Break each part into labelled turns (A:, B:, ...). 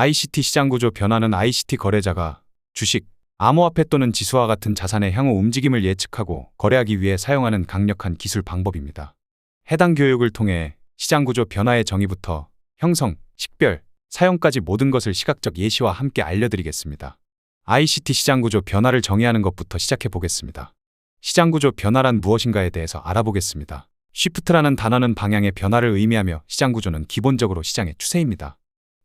A: ICT 시장 구조 변화는 ICT 거래자가 주식, 암호화폐 또는 지수와 같은 자산의 향후 움직임을 예측하고 거래하기 위해 사용하는 강력한 기술 방법입니다. 해당 교육을 통해 시장 구조 변화의 정의부터 형성, 식별, 사용까지 모든 것을 시각적 예시와 함께 알려드리겠습니다. ICT 시장 구조 변화를 정의하는 것부터 시작해 보겠습니다. 시장 구조 변화란 무엇인가에 대해서 알아보겠습니다. 쉬프트라는 단어는 방향의 변화를 의미하며 시장 구조는 기본적으로 시장의 추세입니다.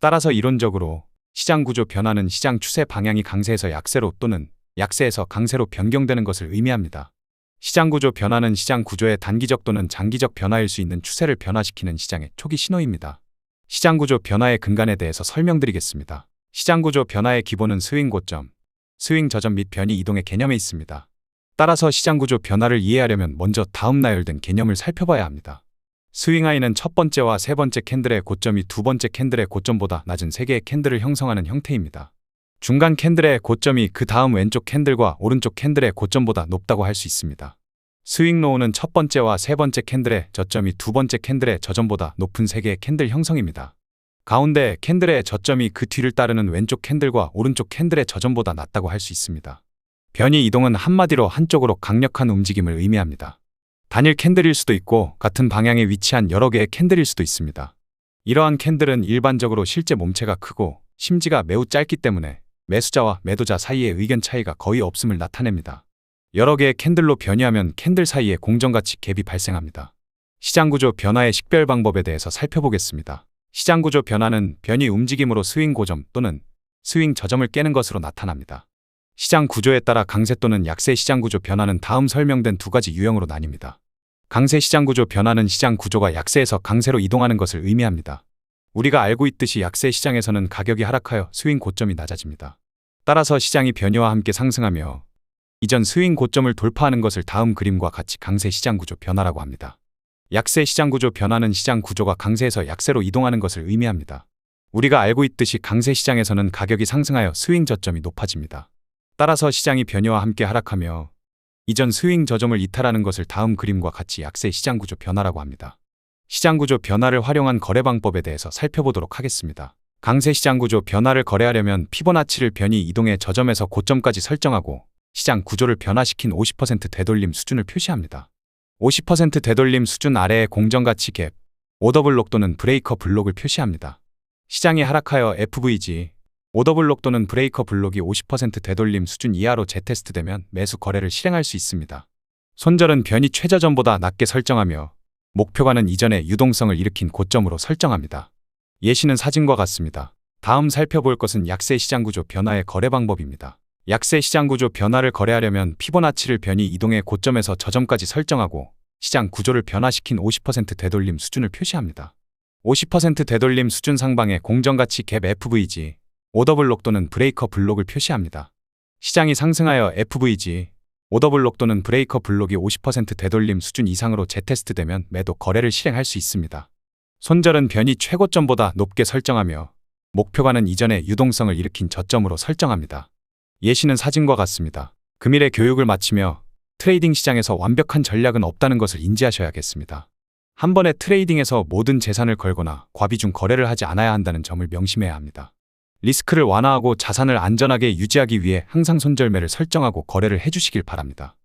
A: 따라서 이론적으로 시장 구조 변화는 시장 추세 방향이 강세에서 약세로 또는 약세에서 강세로 변경되는 것을 의미합니다. 시장 구조 변화는 시장 구조의 단기적 또는 장기적 변화일 수 있는 추세를 변화시키는 시장의 초기 신호입니다. 시장 구조 변화의 근간에 대해서 설명드리겠습니다. 시장 구조 변화의 기본은 스윙 고점, 스윙 저점 및 변이 이동의 개념에 있습니다. 따라서 시장 구조 변화를 이해하려면 먼저 다음 나열된 개념을 살펴봐야 합니다. 스윙 하이는 첫 번째와 세 번째 캔들의 고점이 두 번째 캔들의 고점보다 낮은 세 개의 캔들을 형성하는 형태입니다. 중간 캔들의 고점이 그 다음 왼쪽 캔들과 오른쪽 캔들의 고점보다 높다고 할 수 있습니다. 스윙 로우는 첫 번째와 세 번째 캔들의 저점이 두 번째 캔들의 저점보다 높은 세 개의 캔들 형성입니다. 가운데 캔들의 저점이 그 뒤를 따르는 왼쪽 캔들과 오른쪽 캔들의 저점보다 낮다고 할 수 있습니다. 변이 이동은 한마디로 한쪽으로 강력한 움직임을 의미합니다. 단일 캔들일 수도 있고 같은 방향에 위치한 여러 개의 캔들일 수도 있습니다. 이러한 캔들은 일반적으로 실제 몸체가 크고 심지가 매우 짧기 때문에 매수자와 매도자 사이의 의견 차이가 거의 없음을 나타냅니다. 여러 개의 캔들로 변이하면 캔들 사이에 공정가치 갭이 발생합니다. 시장 구조 변화의 식별 방법에 대해서 살펴보겠습니다. 시장 구조 변화는 변이 움직임으로 스윙 고점 또는 스윙 저점을 깨는 것으로 나타납니다. 시장 구조에 따라 강세 또는 약세 시장 구조 변화는 다음 설명된 두 가지 유형으로 나뉩니다. 강세 시장 구조 변화는 시장 구조가 약세에서 강세로 이동하는 것을 의미합니다. 우리가 알고 있듯이 약세 시장에서는 가격이 하락하여 스윙 고점이 낮아집니다. 따라서 시장이 변이와 함께 상승하며 이전 스윙 고점을 돌파하는 것을 다음 그림과 같이 강세 시장 구조 변화라고 합니다. 약세 시장 구조 변화는 시장 구조가 강세에서 약세로 이동하는 것을 의미합니다. 우리가 알고 있듯이 강세 시장에서는 가격이 상승하여 스윙 저점이 높아집니다. 따라서 시장이 변이와 함께 하락하며 이전 스윙 저점을 이탈하는 것을 다음 그림과 같이 약세 시장 구조 변화라고 합니다. 시장 구조 변화를 활용한 거래 방법에 대해서 살펴보도록 하겠습니다. 강세 시장 구조 변화를 거래하려면 피보나치를 변이 이동의 저점에서 고점까지 설정하고 시장 구조를 변화시킨 50% 되돌림 수준을 표시합니다. 50% 되돌림 수준 아래의 공정가치 갭, 오더블록 또는 브레이커 블록을 표시합니다. 시장이 하락하여 FVG, 오더블록 또는 브레이커 블록이 50% 되돌림 수준 이하로 재테스트되면 매수 거래를 실행할 수 있습니다. 손절은 변이 최저점보다 낮게 설정하며 목표가는 이전에 유동성을 일으킨 고점으로 설정합니다. 예시는 사진과 같습니다. 다음 살펴볼 것은 약세 시장 구조 변화의 거래 방법입니다. 약세 시장 구조 변화를 거래하려면 피보나치를 변이 이동의 고점에서 저점까지 설정하고 시장 구조를 변화시킨 50% 되돌림 수준을 표시합니다. 50% 되돌림 수준 상방의 공정가치 갭 FVG, 오더블록 또는 브레이커 블록을 표시합니다. 시장이 상승하여 FVG, 오더블록 또는 브레이커 블록이 50% 되돌림 수준 이상으로 재테스트되면 매도 거래를 실행할 수 있습니다. 손절은 변이 최고점보다 높게 설정하며 목표가는 이전에 유동성을 일으킨 저점으로 설정합니다. 예시는 사진과 같습니다. 금일의 교육을 마치며 트레이딩 시장에서 완벽한 전략은 없다는 것을 인지하셔야겠습니다. 한 번에 트레이딩에서 모든 재산을 걸거나 과비중 거래를 하지 않아야 한다는 점을 명심해야 합니다. 리스크를 완화하고 자산을 안전하게 유지하기 위해 항상 손절매를 설정하고 거래를 해주시길 바랍니다.